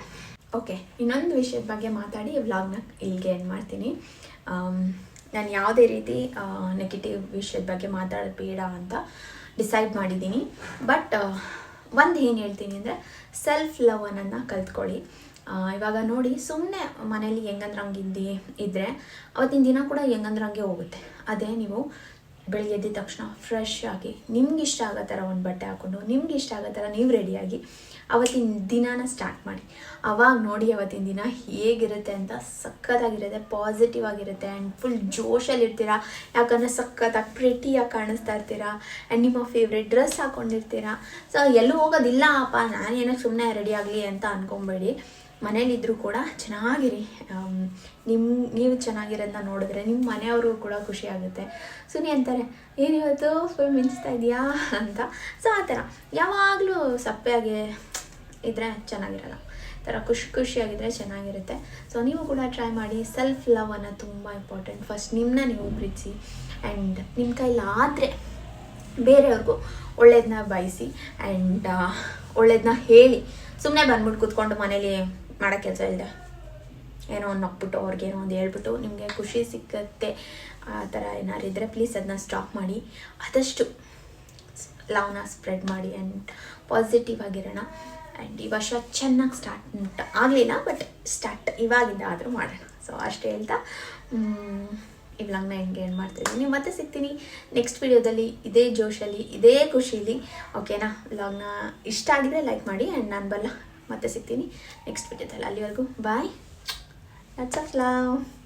ಓಕೆ ಇನ್ನೊಂದು ವಿಷಯದ ಬಗ್ಗೆ ಮಾತಾಡಿ ವ್ಲಾಗ್ನ ಇಲ್ಲಿಗೆ ಏನು ಮಾಡ್ತೀನಿ. ನಾನು ಯಾವುದೇ ರೀತಿ ನೆಗೆಟಿವ್ ವಿಷಯದ ಬಗ್ಗೆ ಮಾತಾಡೋದು ಬೇಡ ಅಂತ ಡಿಸೈಡ್ ಮಾಡಿದ್ದೀನಿ. ಬಟ್ ಒಂದು ಏನು ಹೇಳ್ತೀನಿ ಅಂದರೆ ಸೆಲ್ಫ್ ಲವ್ ಅನ್ನೋದನ್ನ ಕಲ್ತ್ಕೊಳ್ಳಿ. ಇವಾಗ ನೋಡಿ ಸುಮ್ಮನೆ ಮನೇಲಿ ಹೆಂಗಂದ್ರೆ ಹಂಗಿದ್ದಿ ಇದ್ದರೆ ಅವತ್ತಿನ ದಿನ ಕೂಡ ಹೆಂಗಂದ್ರೆ ಹಂಗೆ ಹೋಗುತ್ತೆ. ಅದೇ ನೀವು ಬೆಳಿಗ್ಗೆ ಎದ್ದ ತಕ್ಷಣ ಫ್ರೆಶ್ ಆಗಿ, ನಿಮ್ಗೆ ಇಷ್ಟ ಆಗೋ ಥರ ಒಂದು ಬಟ್ಟೆ ಹಾಕ್ಕೊಂಡು ನಿಮ್ಗೆ ಇಷ್ಟ ಆಗೋ ಥರ ನೀವು ರೆಡಿಯಾಗಿ ಅವತ್ತಿನ ದಿನಾನ ಸ್ಟಾರ್ಟ್ ಮಾಡಿ. ಅವಾಗ ನೋಡಿ ಅವತ್ತಿನ ದಿನ ಹೇಗಿರುತ್ತೆ ಅಂತ ಸಖತ್ತಾಗಿರುತ್ತೆ ಪಾಸಿಟಿವ್ ಆಗಿರುತ್ತೆ ಆ್ಯಂಡ್ ಫುಲ್ ಜೋಶಲ್ಲಿ ಇರ್ತೀರಾ, ಯಾಕಂದರೆ ಸಖತ್ತಾಗಿ ಪ್ರಿಟಿಯಾಗಿ ಕಾಣಿಸ್ತಾ ಇರ್ತೀರಾ ಆ್ಯಂಡ್ ನಿಮ್ಮ ಫೇವ್ರೆಟ್ ಡ್ರೆಸ್ ಹಾಕ್ಕೊಂಡಿರ್ತೀರಾ ಸೊ ಎಲ್ಲೂ ಹೋಗೋದಿಲ್ಲ, ಅಪ್ಪ ನಾನು ಏನಕ್ಕೆ ಸುಮ್ಮನೆ ರೆಡಿ ಆಗಲಿ ಅಂತ ಅಂದ್ಕೊಂಬೇಡಿ ಮನೇಲಿದ್ದರೂ ಕೂಡ ಚೆನ್ನಾಗಿರಿ. ನಿಮ್ಮ ನೀವು ಚೆನ್ನಾಗಿರೋದನ್ನ ನೋಡಿದ್ರೆ ನಿಮ್ಮ ಮನೆಯವರು ಕೂಡ ಖುಷಿ ಆಗುತ್ತೆ. ಸುನಿ ಅಂತಾರೆ ಏನಿವತ್ತು ಫುಲ್ ಮಿಂಚ್ತಾ ಇದೆಯಾ ಅಂತ. ಸೊ ಆ ಥರ. ಯಾವಾಗಲೂ ಸಪ್ಪೆಯಾಗೆ ಇದ್ದರೆ ಚೆನ್ನಾಗಿರಲ್ಲ. ಥರ ಖುಷಿ ಖುಷಿಯಾಗಿದ್ದರೆ ಚೆನ್ನಾಗಿರುತ್ತೆ. ಸೊ ನೀವು ಕೂಡ ಟ್ರೈ ಮಾಡಿ ಸೆಲ್ಫ್ ಲವ್ ಅನ್ನೋದು ತುಂಬ ಇಂಪಾರ್ಟೆಂಟ್ ಫಸ್ಟ್ ನಿಮ್ಮನ್ನ ನೀವು ಪ್ರೀತಿಸಿ ಆ್ಯಂಡ್ ನಿಮ್ಮ ಕೈಲಾದರೆ ಬೇರೆಯವ್ರಿಗೂ ಒಳ್ಳೇದನ್ನ ಬಯಸಿ ಆ್ಯಂಡ್ ಒಳ್ಳೇದನ್ನ ಹೇಳಿ. ಸುಮ್ಮನೆ ಬಂದ್ಬಿಟ್ಟು ಕೂತ್ಕೊಂಡು ಮನೇಲಿ ಮಾಡೋ ಕೆಲಸ ಇಲ್ಲದೆ ಏನೋ ಒಂದು ನಕ್ಬಿಟ್ಟು ಅವ್ರಿಗೆ ಏನೋ ಒಂದು ಹೇಳ್ಬಿಟ್ಟು ನಿಮಗೆ ಖುಷಿ ಸಿಕ್ಕತ್ತೆ ಆ ಥರ ಏನಾದ್ರು ಇದ್ದರೆ ಪ್ಲೀಸ್ ಅದನ್ನ ಸ್ಟಾಪ್ ಮಾಡಿ. ಆದಷ್ಟು ಲವ್ನ ಸ್ಪ್ರೆಡ್ ಮಾಡಿ ಆ್ಯಂಡ್ ಪಾಸಿಟಿವ್ ಆಗಿರೋಣ. ಆ್ಯಂಡ್ ಈ ವರ್ಷ ಚೆನ್ನಾಗಿ ಸ್ಟಾರ್ಟ್ ಆಗಲಿಲ್ಲ ಬಟ್ ಸ್ಟಾರ್ಟ್ ಇವಾಗಿಂದ ಆದರೂ ಮಾಡೋಣ. ಸೊ ಅಷ್ಟೇ ಹೇಳ್ತಾ ಈ ವ್ಲಾಗ್ನ ಹೆಂಗೆ ಏನು ಮಾಡ್ತಿದ್ದೀನಿ ಮತ್ತೆ ಸಿಗ್ತೀನಿ ನೆಕ್ಸ್ಟ್ ವಿಡಿಯೋದಲ್ಲಿ ಇದೇ ಜೋಶಲ್ಲಿ, ಇದೇ ಖುಷಿಲಿ. ಓಕೆನಾ ವ್ಲಾಗ್ನ ಇಷ್ಟ ಆಗಿದ್ರೆ ಲೈಕ್ ಮಾಡಿ ಆ್ಯಂಡ್ ನಾನು ಬಲ್ಲ, ಮತ್ತೆ ಸಿಗ್ತೀನಿ ನೆಕ್ಸ್ಟ್ ವಿಡಿಯೋದಲ್ಲಿ ಅಲ್ಲಿವರೆಗೂ ಬಾಯ್ Lots of love.